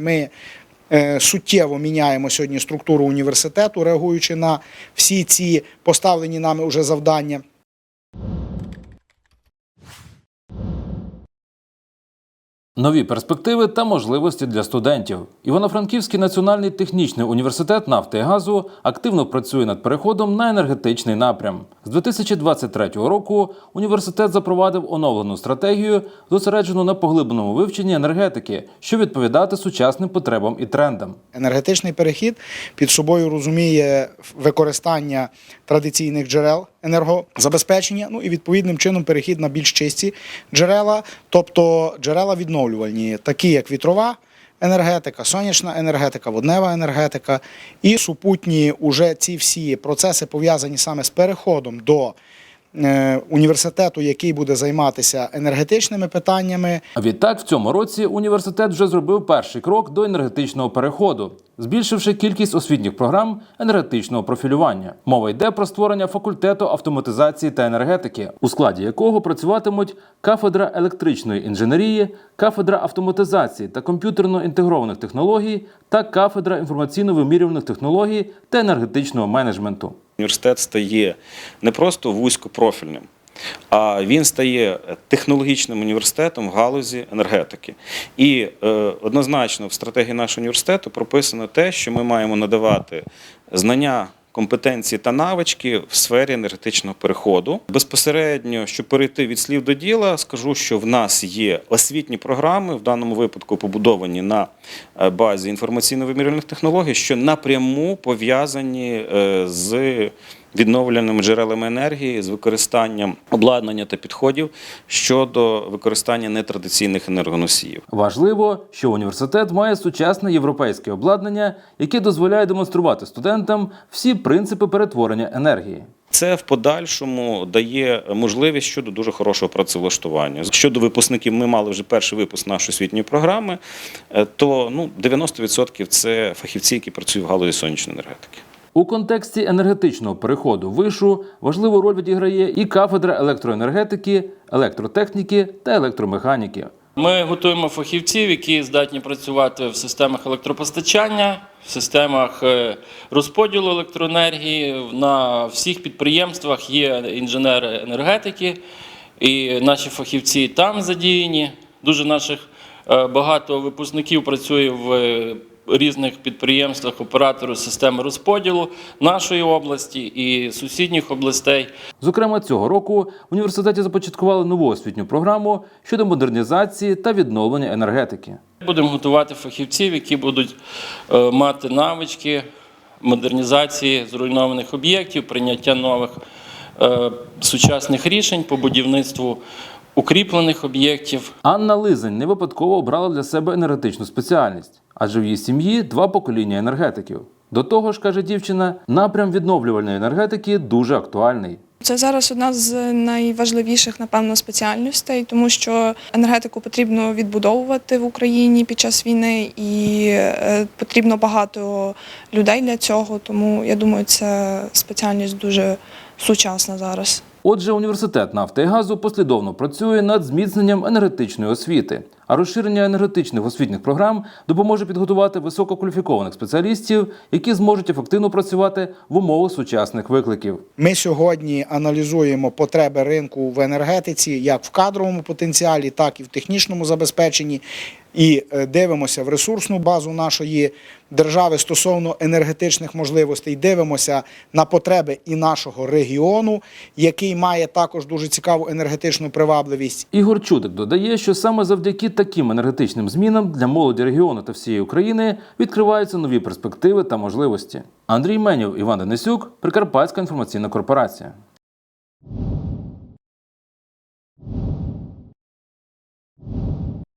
Ми е, суттєво міняємо сьогодні структуру університету, реагуючи на всі ці поставлені нами уже завдання. Нові перспективи та можливості для студентів. Івано-Франківський національний технічний університет нафти і газу активно працює над переходом на енергетичний напрям. З 2023 року університет запровадив оновлену стратегію, зосереджену на поглибленому вивченні енергетики, що відповідати сучасним потребам і трендам. Енергетичний перехід під собою розуміє використання традиційних джерел енергозабезпечення, ну і відповідним чином перехід на більш чисті джерела, тобто джерела відновлювальні, такі як вітрова. Енергетика, сонячна енергетика, воднева енергетика і супутні уже ці всі процеси пов'язані саме з переходом до е, університету, який буде займатися енергетичними питаннями, відтак, в цьому році університет вже зробив перший крок до енергетичного переходу, збільшивши кількість освітніх програм енергетичного профілювання. Мова йде про створення факультету автоматизації та енергетики, у складі якого працюватимуть кафедра електричної інженерії, кафедра автоматизації та комп'ютерно інтегрованих технологій та кафедра інформаційно-вимірюваних технологій та енергетичного менеджменту. Університет стає не просто вузькопрофільним, а він стає технологічним університетом в галузі енергетики. І е, однозначно в стратегії нашого університету прописано те, що ми маємо надавати знання. Компетенції та навички в сфері енергетичного переходу безпосередньо, щоб перейти від слів до діла, скажу, що в нас є освітні програми, в даному випадку побудовані на е, базі інформаційно-вимірювальних технологій, що напряму пов'язані е, з відновлюваними джерелами енергії, з використанням обладнання та підходів щодо використання нетрадиційних енергоносіїв. Важливо, що університет має сучасне європейське обладнання, яке дозволяє демонструвати студентам всі принципи перетворення енергії. Це в подальшому дає можливість щодо дуже хорошого працевлаштування. Щодо випускників, ми мали вже перший випуск нашої освітньої програми, е, то ну, 90% це фахівці, які працюють в галузі сонячної енергетики. У контексті енергетичного переходу вишу важливу роль відіграє і кафедра електроенергетики, електротехніки та електромеханіки. Ми готуємо фахівців, які здатні працювати в системах електропостачання, в системах е, розподілу електроенергії. На всіх підприємствах є інженери енергетики, і наші фахівці там задіяні. Дуже наших е, багато випускників працює в е, різних підприємствах оператору системи розподілу нашої області і сусідніх областей. Зокрема, цього року в університеті започаткували нову освітню програму щодо модернізації та відновлення енергетики. Будемо готувати фахівців, які будуть е, мати навички модернізації зруйнованих об'єктів, прийняття нових е, сучасних рішень по будівництву укріплених об'єктів. Анна Лизень не випадково обрала для себе енергетичну спеціальність, адже в її сім'ї два покоління енергетиків. До того ж, каже дівчина, напрям відновлювальної енергетики дуже актуальний. Це зараз одна з найважливіших, напевно, спеціальностей, тому що енергетику потрібно відбудовувати в Україні під час війни, і е, потрібно багато людей для цього. Тому я думаю, це спеціальність дуже сучасна зараз. Отже, університет нафти і газу послідовно працює над зміцненням енергетичної освіти, а розширення енергетичних освітніх програм допоможе підготувати висококваліфікованих спеціалістів, які зможуть ефективно працювати в умовах сучасних викликів. Ми сьогодні аналізуємо потреби ринку в енергетиці як в кадровому потенціалі, так і в технічному забезпеченні. І е, дивимося в ресурсну базу нашої держави стосовно енергетичних можливостей. Дивимося на потреби і нашого регіону, який має також дуже цікаву енергетичну привабливість. Ігор Чудик додає, що саме завдяки таким енергетичним змінам для молоді регіону та всієї України відкриваються нові перспективи та можливості. Андрій Менів, Іван Денисюк, Прикарпатська інформаційна корпорація.